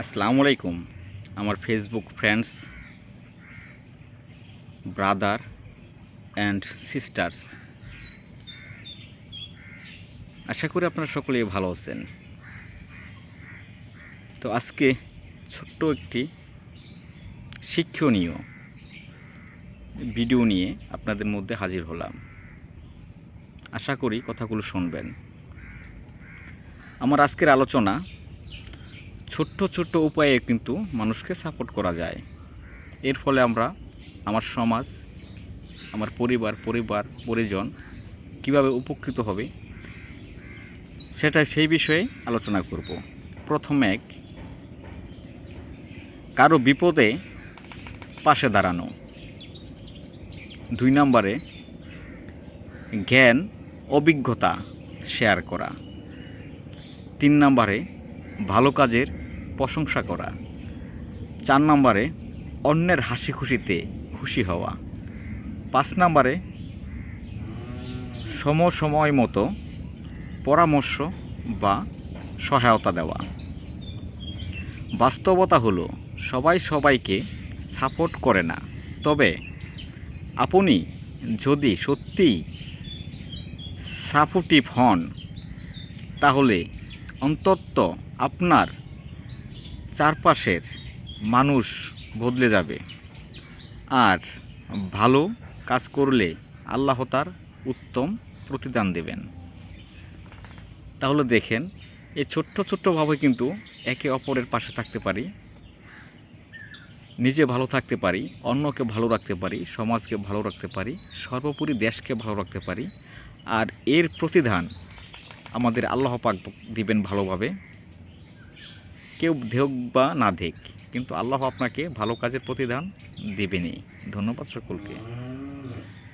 আসসালামু আলাইকুম। আমার Facebook friends brother and sisters আশা করি আপনারা সকলেই ভালো আছেন। তো আজকে ছোট্ট একটি শিক্ষণীয় ভিডিও নিয়ে আপনাদের মধ্যে হাজির হলাম। আশা করি কথাগুলো শুনবেন। আমার আজকের আলোচনা ছোট্ট ছোট্ট উপায়ে কিন্তু মানুষকে সাপোর্ট করা যায়। এর ফলে আমরা, আমার সমাজ, আমার পরিবার পরিবার, পরিজন কীভাবে উপকৃত হবে সেটা সেই বিষয়ে আলোচনা করব। প্রথম এক, কারও বিপদে পাশে দাঁড়ানো। দুই নম্বরে, জ্ঞান, অভিজ্ঞতা শেয়ার করা। তিন নম্বরে, ভালো কাজের প্রশংসা করা। চার নম্বরে, অন্যের হাসি খুশিতে খুশি হওয়া। পাঁচ নম্বরে, সমসময় মতো পরামর্শ বা সহায়তা দেওয়া। বাস্তবতা হলো, সবাই সবাইকে সাপোর্ট করে না। তবে আপনি যদি সত্যিই সাপোর্টিভ হন, তাহলে অন্তত আপনার চারপাশের মানুষ বদলে যাবে। আর ভালো কাজ করলে আল্লাহ তার উত্তম প্রতিদান দেবেন। তাহলে দেখেন, এই ছোট্ট ছোট্টভাবে কিন্তু একে অপরের পাশে থাকতে পারি, নিজে ভালো থাকতে পারি, অন্যকে ভালো রাখতে পারি, সমাজকে ভালো রাখতে পারি, সর্বোপরি দেশকে ভালো রাখতে পারি। আর এর প্রতিদান আমাদের আল্লাহ পাক দিবেন ভালোভাবে। কেউ ধেক বা না ধেক কিন্তু আল্লাহ আপনাকে ভালো কাজের প্রতিদান দেবেনি ধন্যবাদ সকলকে।